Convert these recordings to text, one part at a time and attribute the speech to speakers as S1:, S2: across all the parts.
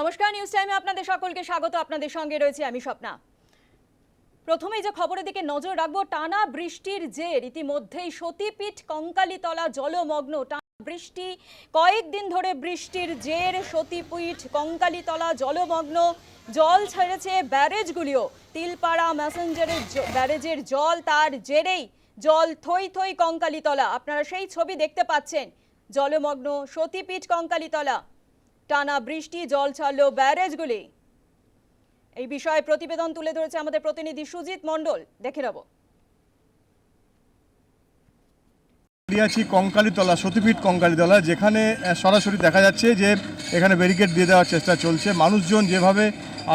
S1: নমস্কার নিউজ টাইমে আপনাদের সকলকে স্বাগত। আপনাদের সঙ্গে রয়েছে আমি স্বপ্না। প্রথমেই যে খবরের দিকে নজর রাখব, টানা বৃষ্টির জের। ইতিমধ্যেই সতীপীঠ কঙ্কালীতলা জলমগ্ন বৃষ্টি, কয়েকদিন ধরে বৃষ্টির জের। সতীপীঠ কঙ্কালীতলা জলমগ্ন, জল ছেড়েছে ব্যারেজগুলিও। তিলপাড়া ম্যাসেঞ্জারের ব্যারেজের জল তার জেরেই। জল থই থই কঙ্কালীতলা। আপনারা সেই ছবি দেখতে পাচ্ছেন। জলমগ্ন সতীপীঠ কঙ্কালীতলা। টানা বৃষ্টি, জল ছাড়লো ব্যারেজগুলি। এই বিষয়ে প্রতিবেদন তুলে ধরেছে আমাদের প্রতিনিধি সুজিত মণ্ডল। দেখে নেব।
S2: আছি কঙ্কালীতলা, সতীপীঠ কঙ্কালীতলা, যেখানে সরাসরি দেখা যাচ্ছে যে এখানে ব্যারিকেড দিয়ে দেওয়ার চেষ্টা চলছে। মানুষজন যেভাবে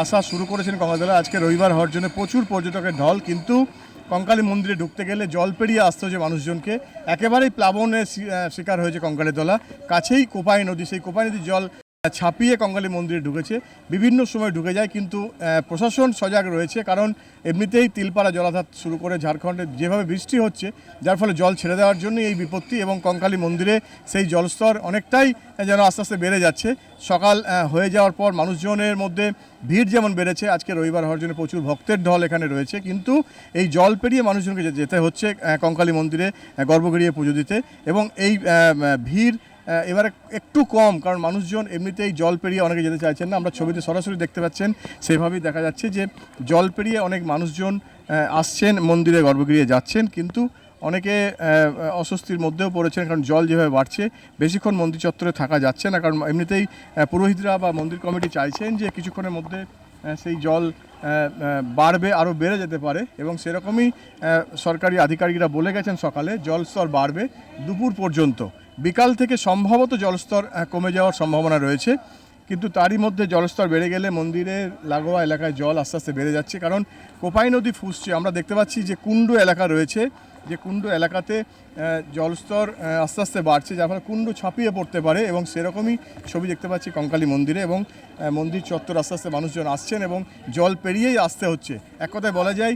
S2: আসা শুরু করেছেন কঙ্কালীতলা, আজকে রবিবার হওয়ার জন্য প্রচুর পর্যটকের ঢল, কিন্তু কঙ্কালী মন্দিরে ঢুকতে গেলে জল পেরিয়ে আসতে হচ্ছে মানুষজনকে। একেবারেই প্লাবনের শিকার হয়েছে কঙ্কালীতলা। কাছেই কোপাই নদী, সেই কোপাই নদীর জল ছাপিয়ে কঙ্কালী মন্দিরে ঢুকেছে। বিভিন্ন সময় ঢুকে যায়, কিন্তু প্রশাসন সজাগ রয়েছে, কারণ এমনিতেই তিলপাড়া জলাধার শুরু করে ঝাড়খণ্ডে যেভাবে বৃষ্টি হচ্ছে, যার ফলে জল ছেড়ে দেওয়ার জন্য এই বিপত্তি এবং কঙ্কালী মন্দিরে সেই জলস্তর অনেকটাই যেন আস্তে আস্তে বেড়ে যাচ্ছে। সকাল হয়ে যাওয়ার পর মানুষজনের মধ্যে ভিড় যেমন বেড়েছে, আজকে রবিবার হওয়ার জন্য প্রচুর ভক্তের ঢল এখানে রয়েছে, কিন্তু এই জল পেরিয়ে মানুষজনকে যেতে হচ্ছে কঙ্কালী মন্দিরে গর্ভগৃহে পুজো দিতে এবং এই ভিড় এবারে একটু কম, কারণ মানুষজন এমনিতেই জল পেরিয়ে অনেকে যেতে চাইছেন না। আমরা ছবিতে সরাসরি দেখতে পাচ্ছেন, সেভাবেই দেখা যাচ্ছে যে জল পেরিয়ে অনেক মানুষজন আসছেন, মন্দিরে গর্ভগৃহে যাচ্ছেন, কিন্তু অনেকে অস্বস্তির মধ্যেও পড়েছেন, কারণ জল যেভাবে বাড়ছে, বেশিক্ষণ মন্দির চত্বরে থাকা যাচ্ছে না, কারণ এমনিতেই পুরোহিতরা বা মন্দির কমিটি চাইছেন যে কিছুক্ষণের মধ্যে সেই জল বাড়বে আরও বেড়ে যেতে পারে এবং সেরকমই সরকারি আধিকারিকরা বলে গেছেন সকালে জলস্তর বাড়বে দুপুর পর্যন্ত। বিকাল থেকে সম্ভবত জলস্তর কমে যাওয়ার সম্ভাবনা রয়েছে। কিন্তু তারই মধ্যে জলস্তর বেড়ে গেলে মন্দিরের লাগোয়া এলাকায় জল আস্তে আস্তে বেড়ে যাচ্ছে। কারণ কোপাই নদী ফুসছে। আমরা দেখতে পাচ্ছি যে কুণ্ডু এলাকা রয়েছে। যে কুণ্ডু এলাকাতে জলস্তর আস্তে আস্তে বাড়ছে, যার ফলে কুণ্ডু ছাপিয়ে পড়তে পারে এবং সেরকমই ছবি দেখতে পাচ্ছি কঙ্কালী মন্দিরে এবং মন্দির চত্বর আস্তে আস্তে মানুষজন আসছেন এবং জল পেরিয়েই আসতে হচ্ছে। এক কথায় বলা যায়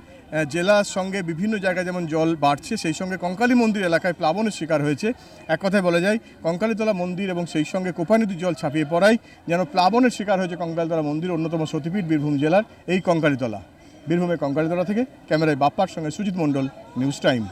S2: জেলার সঙ্গে বিভিন্ন জায়গায় যেমন জল বাড়ছে, সেই সঙ্গে কঙ্কালী মন্দির এলাকায় প্লাবনের শিকার হয়েছে। এক কথায় বলা যায়, কঙ্কালীতলা মন্দির এবং সেই সঙ্গে কোপা নদীর জল ছাপিয়ে পড়াই যেন প্লাবনের শিকার হয়েছে কঙ্কালীতলা মন্দির অন্যতম সতীপীঠ বীরভূম জেলার এই কঙ্কালীতলা। বীরভূমের কঙ্কালীতলা থেকে ক্যামেরায় বাপ্পার সঙ্গে সুজিত মণ্ডল, নিউজ টাইম।